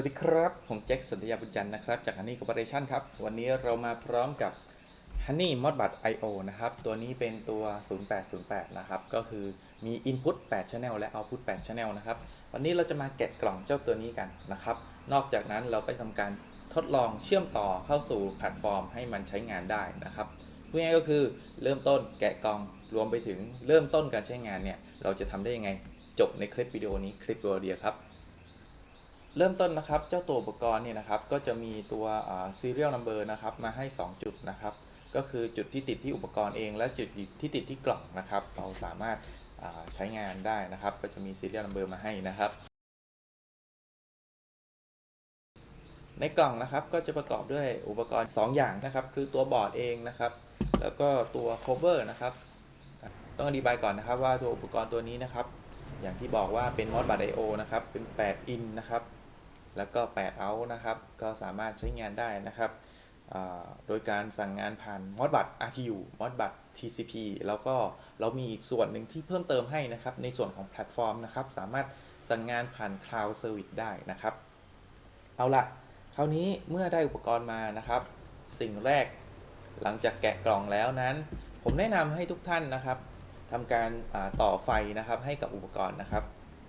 วัสดีครับ ผมแจ็คสันตยาบุญจันทร์นะครับ จาก Honey Corporation ครับ วันนี้เรามาพร้อมกับ Honey Modbus IO นะครับ ตัวนี้เป็นตัว 0808 นะครับ ก็คือมี Input 8 Channel และ Output 8 Channel นะครับ วันนี้เราจะมาแกะกล่องเจ้าตัวนี้กันนะครับ นอกจากนั้นเราไปทำการทดลองเชื่อมต่อเข้าสู่แพลตฟอร์มให้มันใช้งานได้นะครับพูดง่ายก็คือเริ่มต้นแกะกล่องรวมไปถึงเริ่มต้นการใช้งานเนี่ยเราจะทำได้ยังไงจบในคลิปวิดีโอนี้คลิปวิดีโอเดียวครับ เริ่มต้นนะครับเจ้าตัวอุปกรณ์เนี่ยนะครับก็จะมีตัว serial number นะครับมาให้ 2 จุดนะครับ ก็คือจุดที่ติดที่อุปกรณ์เอง และจุดที่ติดที่กล่องนะครับ เราสามารถาใช้งานได้นะครับ ก็จะมี serial number มาให้นะครับ ในกล่องนะครับก็จะประกอบด้วยอุปกรณ์ 2 อย่างนะครับ คือตัวบอร์ดเองนะครับ แล้วก็ตัว cover นะครับ ต้องอธิบายก่อนนะครับว่าตัวอุปกรณ์ตัวนี้นะครับอย่างที่บอกว่าเป็น Modbus I/O นะครับ เป็น8 in นะครับ แล้วก็8 out นะครับ ก็สามารถใช้งานได้นะครับ โดยการสั่งงานผ่าน Modbus RTU Modbus TCP แล้วก็เรามีอีกส่วนหนึ่งที่เพิ่มเติมให้นะครับ ในส่วนของแพลตฟอร์มนะครับ สามารถสั่งงานผ่าน Cloud Service ได้นะครับ เอาละคราวนี้เมื่อได้อุปกรณ์มานะครับ สิ่งแรกหลังจากแกะกล่องแล้วนั้น ผมแนะนำให้ทุกท่านนะครับทำการต่อไฟนะครับให้กับอุปกรณ์นะครับ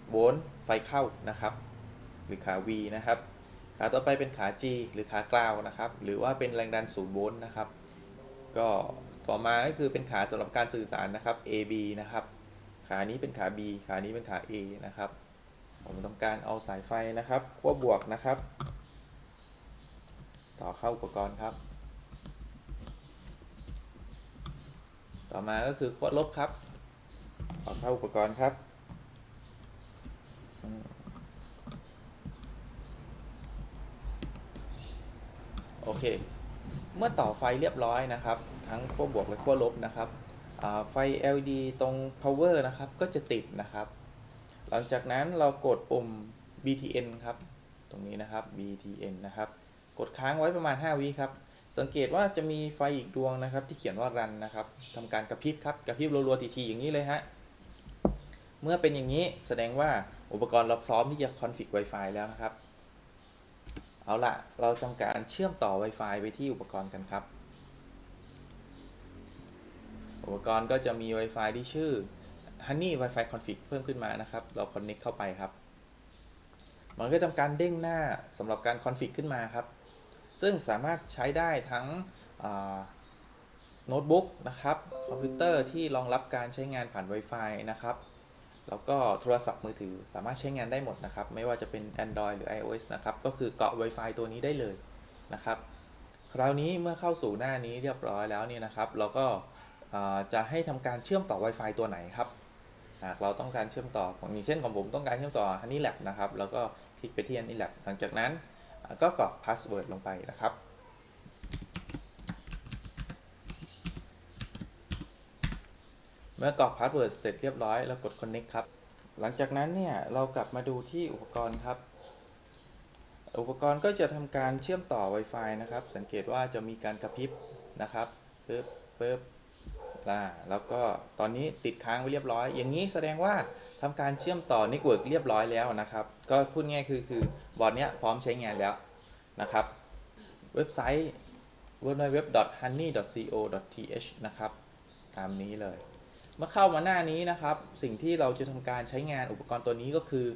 โวลต์ไฟเข้านะครับ หรือขา V นะครับ ขาต่อไปเป็นขา G หรือขากราวนะครับ หรือว่าเป็นแรงดัน0โวลต์นะครับ ก็ต่อมาก็คือเป็นขาสำหรับการสื่อสารนะครับ AB นะครับ ขานี้เป็นขา B ขานี้เป็นขา A นะครับ ผมต้องการเอาสายไฟนะครับขั้วบวกนะครับ ต่อเข้าอุปกรณ์ครับ ต่อมาก็คือขั้วลบครับ ต่อเข้าอุปกรณ์ครับ โอเค เมื่อต่อไฟเรียบร้อยนะครับ ทั้งขั้วบวกและขั้วลบนะครับไฟ LED ตรง power นะครับก็จะติดนะครับ หลังจากนั้นเรากดปุ่ม BTN ครับ ตรงนี้นะครับ BTN นะครับ กดค้างไว้ประมาณ 5 วิครับ สังเกตว่าจะมีไฟอีกดวงนะครับ ที่เขียนว่า run นะครับทำการกระพริบครับ กระพริบรัวๆทีๆอย่างนี้เลยฮะ เมื่อเป็นอย่างนี้แสดงว่าอุปกรณ์เราพร้อมที่จะคอนฟิก Wi-Fi แล้วนะครับ เอาละเราทำการเชื่อมต่อ Wi-Fi ไปที่อุปกรณ์กันครับ อุปกรณ์ก็จะมี Wi-Fi ที่ชื่อ Honey Wi-Fi Config เพิ่มขึ้นมานะครับ เรา connect เข้าไปครับ มันก็ทำการเด้งหน้าสำหรับการ config ขึ้นมาครับ ซึ่งสามารถใช้ได้ทั้งโน้ตบุ๊กนะครับ คอมพิวเตอร์ที่รองรับการใช้งานผ่าน Wi-Fi นะครับ แล้วก็โทรศัพท์มือถือสามารถใช้งานได้หมดนะครับ ไม่ว่าจะเป็น Android หรือ iOS นะครับ ก็คือเกาะ Wi-Fi ตัวนี้ได้เลยนะครับ คราวนี้เมื่อเข้าสู่หน้านี้เรียบร้อยแล้วเนี่ยนะครับ เราก็จะให้ทำการเชื่อมต่อ Wi-Fi ตัวไหนครับ หากเราต้องการเชื่อมต่ออย่างเช่นของผมต้องการเชื่อมต่อ Honey Lab นะครับ แล้วก็คลิกไปที่ Honey Lab หลังจากนั้นก็กรอก password ลงไปนะครับ เมื่อกรอก password เสร็จเรียบร้อยแล้วกด connect ครับ หลังจากนั้นเนี่ยเรากลับมาดูที่อุปกรณ์ครับ อุปกรณ์ก็จะทำการเชื่อมต่อ Wi-Fi นะครับ สังเกตว่าจะมีการกระพริบนะครับปึ๊บปึ๊บล่าแล้วก็ตอนนี้ติดค้างไว้เรียบร้อย อย่างนี้แสดงว่าทำการเชื่อมต่อ Network เรียบร้อยแล้วนะครับ ก็พูดง่ายคือคือบอร์ดเนี้ยพร้อมใช้งานแล้วนะครับ เว็บไซต์ www.honey.co.th นะครับ ตามนี้เลย เมื่อเข้ามาหน้านี้นะครับ สิ่งที่เราจะทำการใช้งานอุปกรณ์ตัวนี้ก็คือ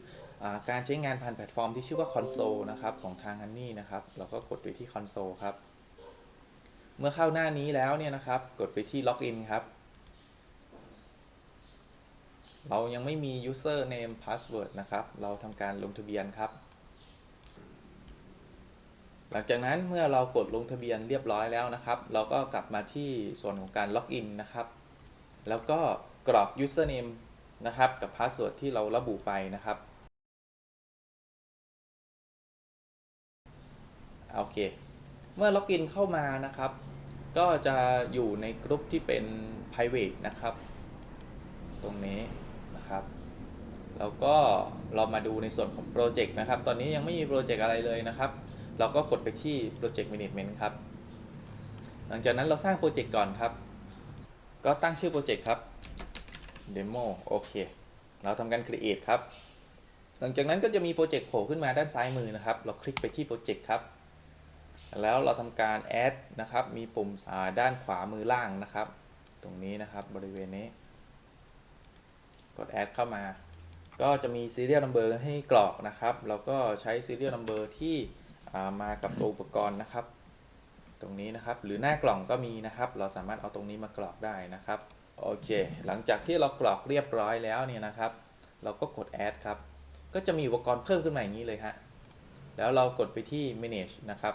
อาการใช้งานผ่านแพลตฟอร์มที่ชื่อว่า console นะครับของทาง Honey นะครับ เราก็กดไปที่ console ครับ เมื่อเข้าหน้านี้แล้วเนี่ยนะครับ กดไปที่ login ครับ เรายังไม่มี user name password นะครับ เราทำการลงทะเบียนครับหลังจากนั้นเมื่อเรากดลงทะเบียนเรียบร้อยแล้วนะครับ เราก็กลับมาที่ส่วนของการล็อกอินนะครับ แล้วก็กรอก username นะครับ กับ password ที่เราระบุไปนะครับ โอเค เมื่อล็อกอินเข้ามานะครับ ก็จะอยู่ในกลุ่มที่เป็น private นะครับ ตรงนี้นะครับแล้วก็เรามาดูในส่วนของโปรเจกต์นะครับ ตอนนี้ยังไม่มีโปรเจกต์อะไรเลยนะครับ เราก็กดไปที่ Project Management ครับ หลังจากนั้นเราสร้างโปรเจกต์ก่อนครับ ก็ตั้งชื่อโปรเจกต์ครับ Demo โอเค เราทำการ Create ครับ หลังจากนั้นก็จะมีโปรเจกต์โผล่ขึ้นมาด้านซ้ายมือนะครับ เราคลิกไปที่โปรเจกต์ครับ แล้วเราทำการ add นะครับ มีปุ่มด้านขวามือล่างนะครับ ตรงนี้นะครับบริเวณนี้ กด add เข้ามา ก็จะมี serial number ให้กรอกนะครับ เราก็ใช้ serial number ที่มากับตัวอุปกรณ์นะครับ ตรงนี้นะครับ หรือหน้ากล่องก็มีนะครับ เราสามารถเอาตรงนี้มากรอกได้นะครับ โอเค หลังจากที่เรากรอกเรียบร้อยแล้วเนี่ยนะครับ เราก็กด add ครับ ก็จะมีอุปกรณ์เพิ่มขึ้นมาอย่างนี้เลยฮะ แล้วเรากดไปที่ manage นะครับ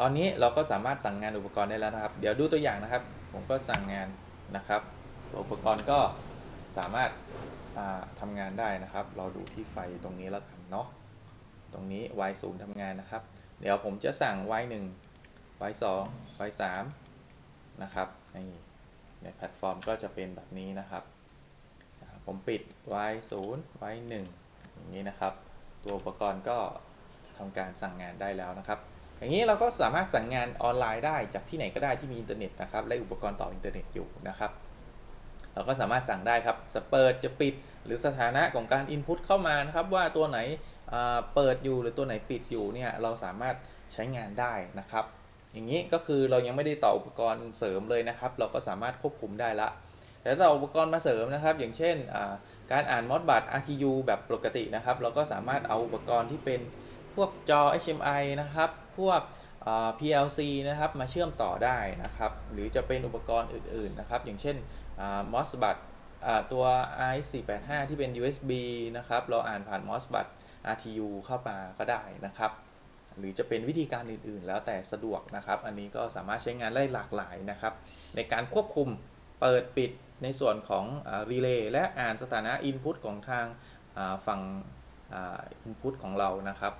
ตอนนี้เราก็สามารถสั่งงานอุปกรณ์ได้แล้วนะครับ เดี๋ยวดูตัวอย่างนะครับ ผมก็สั่งงานนะครับ อุปกรณ์ก็สามารถาทำงานได้นะครับ เราดูที่ไฟตรงนี้แล้วกันเนาะ ตรงนี้ y 0ทำงานนะครับ เดี๋ยวผมจะสั่ง y 1 y 2 y 3นะครับนี่ในแพลตฟอร์มก็จะเป็นแบบนี้นะครับ ผมปิด y 0 y 1อย่างนี้นะครับ ตัวอุปกรณ์ก็ทำการสั่งงานได้แล้วนะครับ อย่างนี้เราก็สามารถสั่งงานออนไลน์ได้จากที่ไหนก็ได้ที่มีอินเทอร์เน็ตนะครับและอุปกรณ์ต่ออินเทอร์เน็ตอยู่นะครับ เราก็สามารถสั่งได้ครับจะเปิดจะปิดหรือสถานะของการ Input เข้ามานะครับว่าตัวไหน เปิดอยู่หรือตัวไหนปิดอยู่เนี่ยเราสามารถใช้งานได้นะครับ อย่างนี้ก็คือเรายังไม่ได้ต่ออุปกรณ์เสริมเลยนะครับ เราก็สามารถควบคุมได้ละแต่ต่ออุปกรณ์มาเสริมนะครับ อย่างเช่นการอ่านมอดบัต RTU แบบปกตินะครับ เราก็สามารถเอาอุปกรณ์ที่เป็นพวกจอ HMI นะครับ พวก PLC นะครับมาเชื่อมต่อได้นะครับ หรือจะเป็นอุปกรณ์อื่นๆนะครับ อย่างเช่นอ่า MOSFET ตัว i485 ที่เป็น USB นะครับ เราอ่านผ่าน MOSFET RTU เข้ามาก็ได้นะครับ หรือจะเป็นวิธีการอื่นๆ แล้วแต่สะดวกนะครับ อันนี้ก็สามารถใช้งานได้หลากหลายนะครับ ในการควบคุมเปิดปิดในส่วนของรีเลย์และอ่านสถานะ Input ของทางฝั่งอ่า Input ของเรานะครับ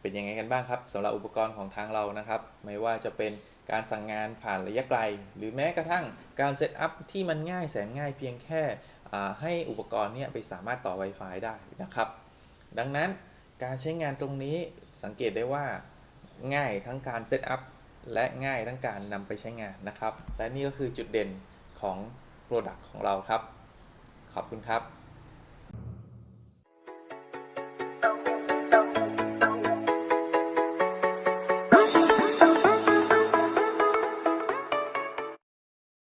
เป็นยังไงกันบ้างครับสำหรับอุปกรณ์ของทางเรานะครับ ไม่ว่าจะเป็นการสั่งงานผ่านระยะไกล หรือแม้กระทั่งการเซตอัพที่มันง่ายแสนง่ายเพียงแค่ให้อุปกรณ์เนี้ไปสามารถต่อ Wi-Fi ได้นะครับ ดังนั้นการใช้งานตรงนี้สังเกตได้ว่าง่ายทั้งการเซตอัพและง่ายทั้งการนำไปใช้งานนะครับ และนี่ก็คือจุดเด่นของ Product ของเราครับ ขอบคุณครับ